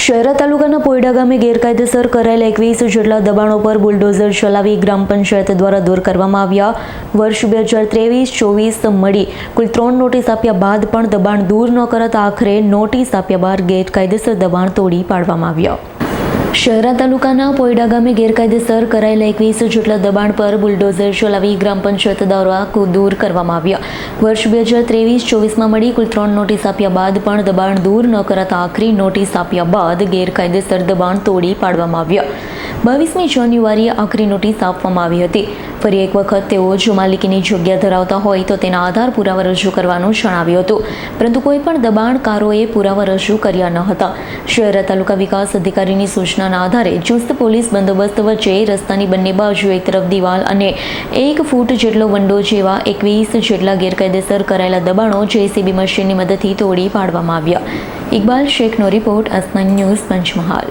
શહેરા તાલુકાના પોયડા ગામે ગેરકાયદેસર કરાયેલા એકવીસ જેટલા દબાણો પર બુલડોઝર ચલાવી ગ્રામ પંચાયત દ્વારા દૂર કરવામાં આવ્યા. વર્ષ બે હજાર ત્રેવીસ, ચોવીસ મળી કુલ ત્રણ નોટિસ આપ્યા બાદ પણ દબાણ દૂર ન કરાતા આખરે નોટિસ આપ્યા બાદ ગેરકાયદેસર દબાણ તોડી પાડવામાં આવ્યા. શહેરા તાલુકાના પોયડા ગામે ગેરકાયદેસર કરાયેલા એકવીસ જેટલા દબાણ પર બુલડોઝર ચલાવી ગ્રામ પંચાયત દ્વારા દૂર કરવામાં આવ્યા. વર્ષ બે હજાર ત્રેવીસ ચોવીસમાં મળી કુલ ત્રણ નોટિસ આપ્યા બાદ પણ દબાણ દૂર ન કરાતા આખરી નોટિસ આપ્યા બાદ ગેરકાયદેસર દબાણ તોડી પાડવામાં આવ્યા. બાવીસમી જાન્યુઆરીએ આખરી નોટિસ આપવામાં આવી હતી. ફરી એક વખત તેઓ જો માલિકીની જગ્યા ધરાવતા હોય તો તેના આધાર પુરાવા રજૂ કરવાનું જણાવ્યું હતું. પરંતુ કોઈ પણ દબાણકારોએ પુરાવા રજૂ કર્યા ન હતા. શહેરા તાલુકા વિકાસ અધિકારીની સૂચનાના આધારે ચુસ્ત પોલીસ બંદોબસ્ત વચ્ચે રસ્તાની બંને બાજુ એક તરફ દિવાલ અને એક ફૂટ જેટલો વંડો જેવા એકવીસ જેટલા ગેરકાયદેસર કરાયેલા દબાણો જેસીબી મશીનની મદદથી તોડી પાડવામાં આવ્યા. ઇકબાલ શેખનો રિપોર્ટ અસનાન ન્યૂઝ પંચમહાલ.